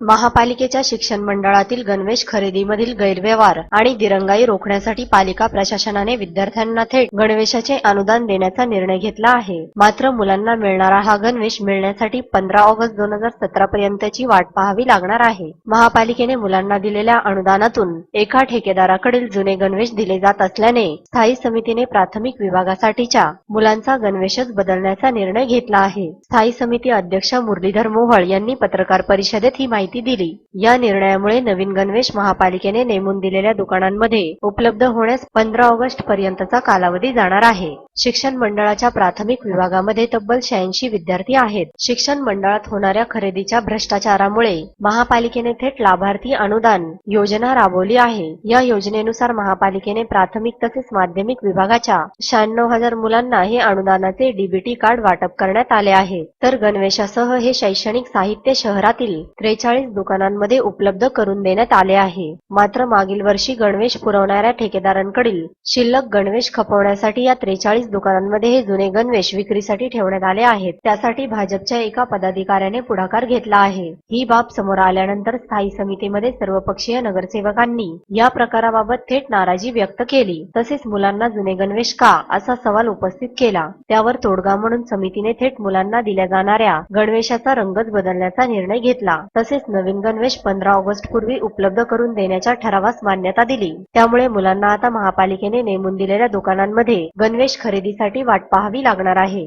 महापालिकेच्या शिक्षण मंडळातील गणवेश खरेदीमधील गैरव्यवहार आणि दिरंगाई रोखण्यासाठी पालिका प्रशासनाने विद्यार्थ्यांना थेट गणवेशाचे अनुदान देण्याचा निर्णय घेतला आहे. मात्र मुलांना मिळणारा हा गणवेश मिळण्यासाठी पंधरा ऑगस्ट दोन हजार सतरा पर्यंतची वाट पाहावी लागणार आहे. महापालिकेने मुलांना दिलेल्या अनुदानातून एका ठेकेदाराकडील जुने गणवेश दिले जात असल्याने स्थायी समितीने प्राथमिक विभागासाठीच्या मुलांचा गणवेशच बदलण्याचा निर्णय घेतला आहे. स्थायी समिती अध्यक्ष मुरलीधर मोहळ यांनी पत्रकार परिषदेत ही माहिती दिली. या निर्णयामुळे नवीन गणवेश महापालिकेने नेमून दिलेल्या दुकानांमध्ये उपलब्ध होण्यास पंधरा ऑगस्ट पर्यंतचा कालावधी जाणार आहे. शिक्षण मंडळाच्या प्राथमिक विभागामध्ये तब्बल शहाऐंशी विद्यार्थी आहेत. शिक्षण मंडळात होणाऱ्या खरेदीच्या भ्रष्टाचारामुळे महापालिकेने थेट लाभार्थी अनुदान योजना राबवली आहे. या योजनेनुसार महापालिकेने प्राथमिक तसेच माध्यमिक विभागाच्या शहाण्णव हजार मुलांना हे अनुदानाचे डीबीटी कार्ड वाटप करण्यात आले आहे. तर गणवेशासह हे शैक्षणिक साहित्य शहरातील त्रेचाळीस दुकानांमध्ये उपलब्ध करून देण्यात आले आहे. मात्र मागील वर्षी गणवेश पुरवणाऱ्या ठेकेदारांकडील शिल्लक गणवेश खपवण्यासाठी या त्रेचाळीस दुकानांमध्ये हे जुने गणवेश विक्रीसाठी ठेवण्यात आले आहेत. त्यासाठी भाजपच्या एका पदाधिकाऱ्याने पुढाकार घेतला आहे. ही बाब समोर आल्यानंतर स्थायी समितीमध्ये सर्वपक्षीय नगरसेवकांनी या प्रकाराबाबत थेट नाराजी व्यक्त केली. तसेच मुलांना जुने गणवेश का? असा सवाल उपस्थित केला. त्यावर तोडगा म्हणून समितीने थेट मुलांना दिल्या जाणाऱ्या गणवेशाचा रंगच बदलण्याचा निर्णय घेतला. तसेच नवीन गणवेश पंधरा ऑगस्ट पूर्वी उपलब्ध करून देण्याच्या ठरावास मान्यता दिली. त्यामुळे मुलांना आता महापालिकेने नेमून दिलेल्या दुकानांमध्ये गणवेश खरेदीसाठी वाट पाहावी लागणार आहे.